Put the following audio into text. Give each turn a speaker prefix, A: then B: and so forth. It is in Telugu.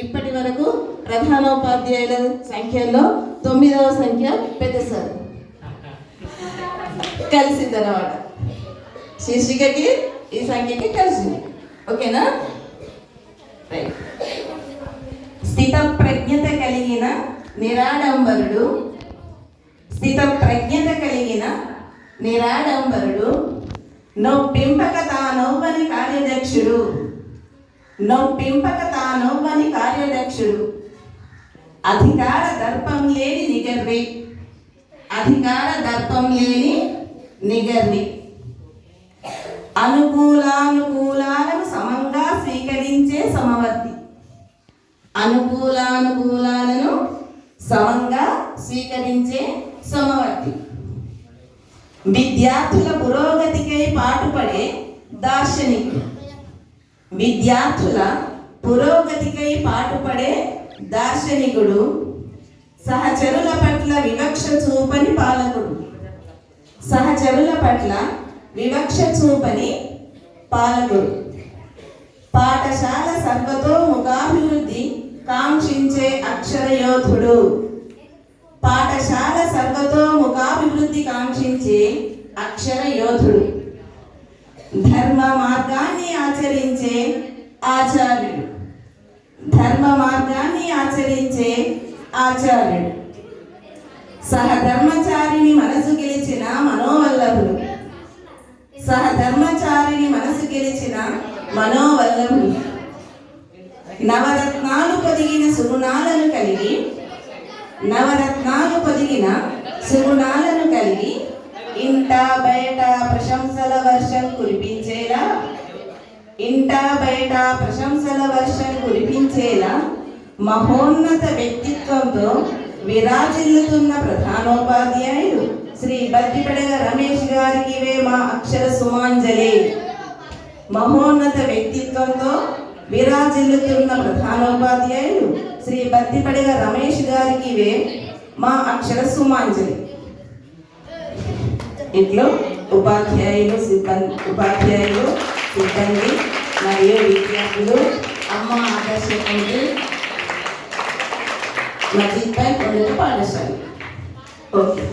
A: ఇప్పటి వరకు ప్రధానోపాధ్యాయుల సంఖ్యలో తొమ్మిదవ సంఖ్య పెద్ద సార్. కలిసిందన్నమాట శీర్షికకి ఈ సంఖ్యకి కలిసింది. ఓకేనా? రైట్ స్థిత ప్రజ్ఞత కలిగిన నిరాడంబరుడు స్థిత ప్రజ్ఞత కలిగిన నిరాడంబరుడు నొప్పింపక తానొవ్వని కార్యదక్షుడు నొప్పింపక తానొవ్వని కార్యదక్షుడు. అధికార దర్పం లేని నిగర్వి. అధికార దర్పం లేని నిగర్వి. అనుకూలానుకూలాలను సమంగా స్వీకరించే సమవర్తి. అనుకూలానుకూలాలను సమంగా స్వీకరించే సమవర్తి. విద్యార్థుల పురోగతికై పాటుపడే దార్శనికుడు. విద్యార్థుల పురోగతికై పాటుపడే దార్శనికుడు సహచరుల పట్ల వివక్ష చూపని పాలకుడు. సహచరుల పట్ల వివక్ష చూపని పాలకుడు. పాఠశాల సర్వతోముఖాభివృద్ధి కాంక్షించే అక్షరయోధుడు. పాఠశాల సర్వతోముఖాభివృద్ధి కాంక్షించే అక్షర యోధుడు ధర్మ ఆచరించే ఆచార్యుడు. ధర్మ మార్గాన్ని ఆచరించే ఆచార్యుడు. సహధర్మచారిని మనసు గెలిచిన మనోవల్లభుడు. సహధర్మచారిని మనసు గెలిచిన మనోవల్లభుడు. నవరత్నాలు పొదిగిన సుగుణాలను కలిగి నవరత్నాలు పొదిగిన సుగుణాలను కలిగి ఇంట బయట ప్రశంసల వర్షం కురిపించేలా ఇంట బయట ప్రశంసల వర్షం కురిపించేలా మహోన్నత వ్యక్తిత్వంతో విరాజిల్లుతున్న ప్రధానోపాధ్యాయుడు శ్రీ బద్దిపడగ రమేష్ గారికి మా అక్షర సుమాంజలి. మహోన్నత వ్యక్తిత్వంతో విరాజిల్లుతున్న ప్రధానోపాధ్యాయులు శ్రీ బద్దిపడగ రమేష్ గారికి వే మా అక్షర సుమాంజలి. ఇంట్లో ఉపాధ్యాయులు సిబ్బంది ఉపాధ్యాయులు సిబ్బంది మరియు విద్యార్థులు అమ్మ ఆదర్శకులు మజిద్పై కొండల పాఠశాల ఓకే